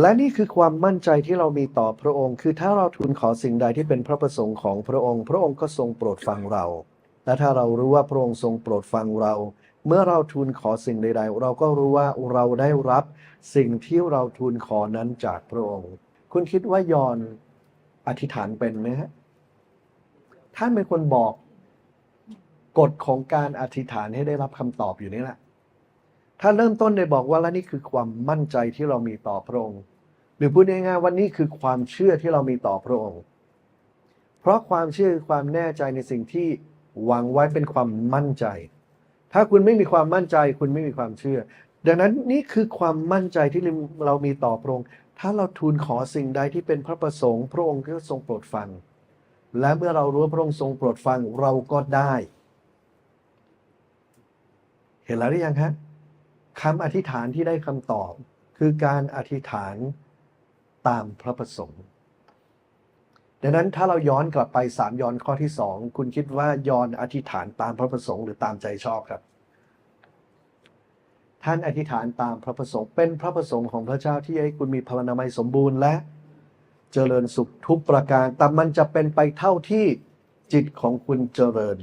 และนี่คือความมั่นใจที่เรามีต่อพระองค์ คือถ้าเราทูลขอสิ่งใดที่เป็นพระประสงค์ของพระองค์ พระองค์ก็ทรงโปรดฟังเรา และถ้าเรารู้ว่าพระองค์ทรงโปรดฟังเรา เมื่อเราทูลขอสิ่งใด ๆ เราก็รู้ว่าเราได้รับสิ่งที่เราทูลขอนั้นจากพระองค์ คุณคิดว่ายอนอธิษฐานเป็นไหมฮะ ท่านเป็นคนบอกกฎของการอธิษฐานให้ได้รับคำตอบอยู่นี่แหละ ถ้าเริ่มต้นได้บอกว่าและนี่คือความมั่นใจที่เรามีต่อพระองค์ หรือพูดง่ายๆว่านี่คือความเชื่อที่เรามีต่อพระองค์ เพราะความเชื่อคือความแน่ใจในสิ่งที่หวังไว้เป็นความมั่นใจ ถ้าคุณไม่มีความมั่นใจ คุณไม่มีความเชื่อ ดังนั้นนี่คือความมั่นใจที่เรามีต่อพระองค์ ถ้าเราทูลขอสิ่งใดที่เป็นพระประสงค์ พระองค์ก็ทรงโปรดฟัง และเมื่อเรารู้ว่าพระองค์ทรงโปรดฟังเราก็ได้ เห็นแล้วหรือยังฮะ คำอธิษฐานที่ได้คำตอบ คือการอธิษฐานตามพระประสงค์ ดังนั้นถ้าเราย้อนกลับไปสามย้อนข้อที่สองคุณคิดว่ายอนอธิษฐานตามพระประสงค์หรือตามใจชอบครับ ท่านอธิษฐานตามพระประสงค์ เป็นพระประสงค์ของพระเจ้าที่ให้คุณมีพลานามัยสมบูรณ์และเจริญสุขทุกประการแต่มันจะเป็นไปเท่าที่จิตของคุณเจริญ